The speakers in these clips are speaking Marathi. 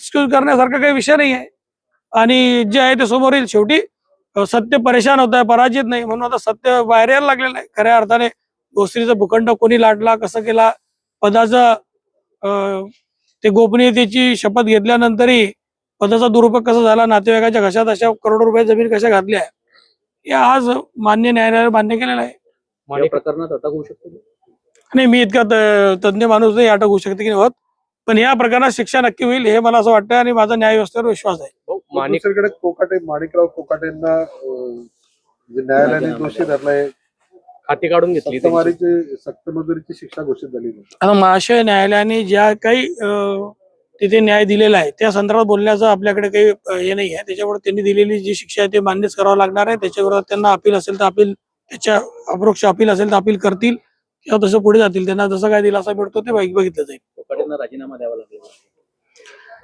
एक्सक्यूज करण्यासारखा काही विषय नाही आहे आणि जे आहे ते समोर येईल. शेवटी सत्य परेशान होत आहे पराजित नाही. म्हणून आता सत्य बाहेर यायला लागलेलं आहे खऱ्या अर्थाने गोष्टीचा भूखंड कोणी लाटला कसं केला पदाचा ते गोपनीयतेची शपथ घेतल्यानंतरही पदाचा दुरुपयोग कसा झाला नातेवाईकाच्या घशात अशा करोडो रुपये जमीन कशा घातल्या हे आज मान्य न्यायालयाने मान्य केलेलं आहे. प्रकरणात अटक होऊ शकते? नाही मी इतका त- तज्ञ माणूस नाही अटक होऊ शकते की नाही होत. पण या प्रकरणात शिक्षा नक्की होईल हे मला असं वाटतं आणि माझा न्याय व्यवस्थेवर विश्वास आहे. भाऊ, माणिक दुसरीकडे कोकाटे माणिकराव कोकाटेंना न्यायालयाने दोषी धरलाय खाती काढून घेतली सक्तमजुरीची शिक्षा घोषित झाली आता महाशय न्यायालयाने ज्या काही तिथे न्याय दिलेला आहे त्या संदर्भात बोलण्याचं आपल्याकडे काही हे नाही आहे. त्याच्यामुळे त्यांनी दिलेली जी शिक्षा आहे ते मान्यच करावं लागणार आहे. त्याच्यावर त्यांना अपील असेल तर अपील त्याच्या अप्रोक्ष अपील असेल तर अपील करतील. किंवा तसं पुढे जातील. त्यांना जसं काय दिलासा मिळतो ते बघ- बघितलं जाईल. कोकाटेंना राजीनामा द्यावा लागेल.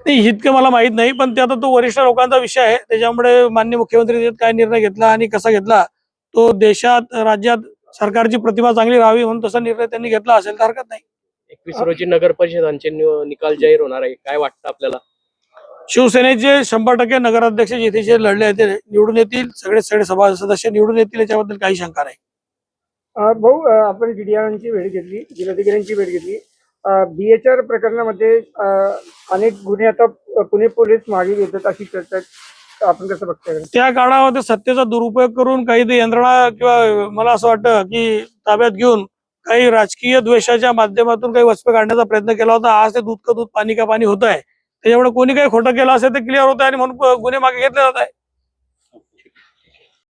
नाही इतकं मला माहीत नाही पण ते आता तो वरिष्ठ लोकांचा विषय आहे. त्याच्यामुळे मान्य मुख्यमंत्री काय निर्णय घेतला आणि कसा घेतला तो देशात राज्यात सरकारची प्रतिमा चांगली राहावी म्हणून तसा निर्णय त्यांनी घेतला असेल तर हरकत नाही. एकवीस रोजी नगर परिषदांचे निकाल जाहीर होणार आहे. काय वाटतं आपल्याला? शिवसेनेचे शंभर टक्के नगराध्यक्ष जिथे जे लढले आहेत ते निवडून येतील. सगळे सगळे सभा सदस्य निवडून येतील याच्याबद्दल काही शंका नाही. भाऊ आपण डीडीआरांची भेट घेतली जिल्हाधिकाऱ्यांची भेट घेतली. बीएचआर प्रकरणामध्ये अनेक गुन्हे आता पुणे पोलीस मागे घेतात अशी चर्चा आपण कसं बघताय? त्या काळामध्ये सत्तेचा दुरुपयोग करून काही ते यंत्रणा किंवा मला असं वाटतं की ताब्यात घेऊन काही राजकीय द्वेषाच्या माध्यमातून काही वचपे काढण्याचा प्रयत्न केला होता. आज ते दूध का दूध पाणी का पाणी होत आहे त्याच्यामुळे कोणी काही खोटं केलं असेल ते क्लिअर होत आहे आणि म्हणून गुन्हे मागे घेतले जात आहे